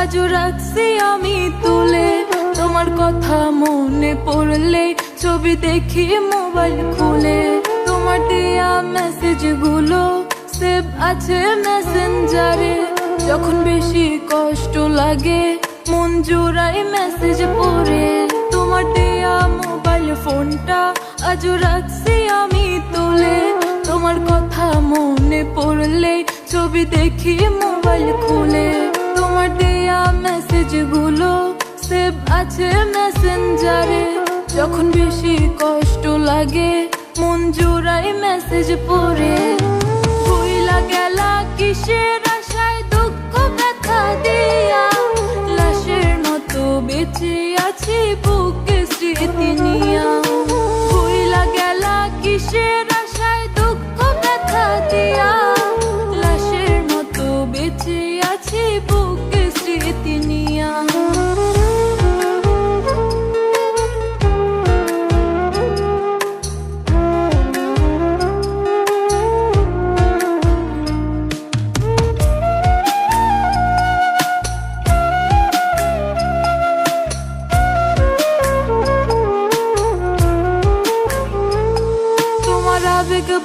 আজও রাখছি আমি তুলে। তোমার কথা মনে পড়লে ছবি দেখি মোবাইল খুলে। তোমার দেয়া মেসেজগুলো সেভ আছে মেসেঞ্জারে। যখন বেশি কষ্ট লাগে, মন জোড়াই মেসেজ পড়ে। তোমার দেয়া মোবাইল ফোনটা আজও রাখছি আমি তুলে। তোমার কথা মনে পড়লে ছবি দেখি মোবাইল খুলে। দেয়া মেসেজগুলো সেভ আছে মেসেঞ্জারে যখন বেশি কষ্ট লাগে মন জোড়াই মেসেজ পড়ে ভুইলা গেলা কিসের আশায় দুঃখ ব্যথা দিয়া লাশের মতো বেঁচে আছি বুকে স্মৃতি নিয়া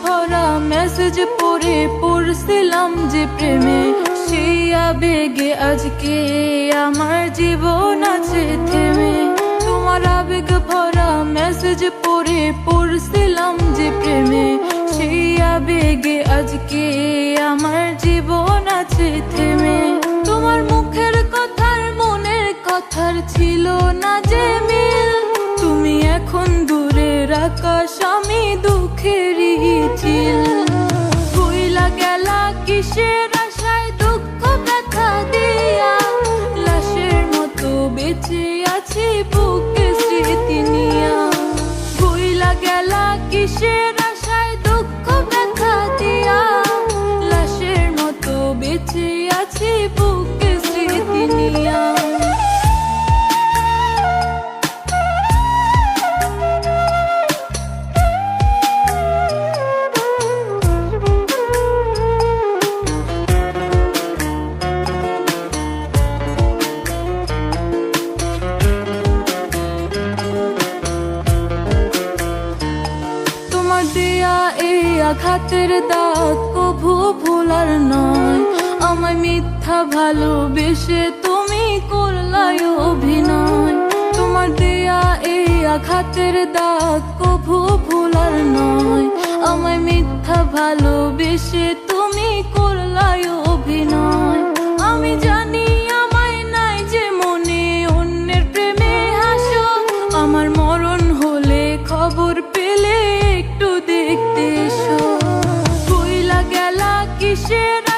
ভরা মেসেজ পড়ে পড়ছিলাম যে প্রেমে। সেই আবেগে আজকে আমার জীবন আছে থেমে। তোমার আবেগ ভরা মেসেজ পড়ে পড়ছিলাম যে প্রেমে। সেই আবেগে আজকে আমার জীবন আছে থেমে। তোমার মুখের কথার মনের কথার ছিল না যে মিল। তুমি এখন দূরের আকাশ, আমি দুঃখেরই গেলা এই আঘাতের দাগ কভু ভোলার নয়। আমায় মিথ্যা ভালোবেসে তুমি করলাই অভিনয়। তোমার দেয়া এই আঘাতের দাগ কভু ভোলার নয়। আমায় মিথ্যা ভালোবেসে should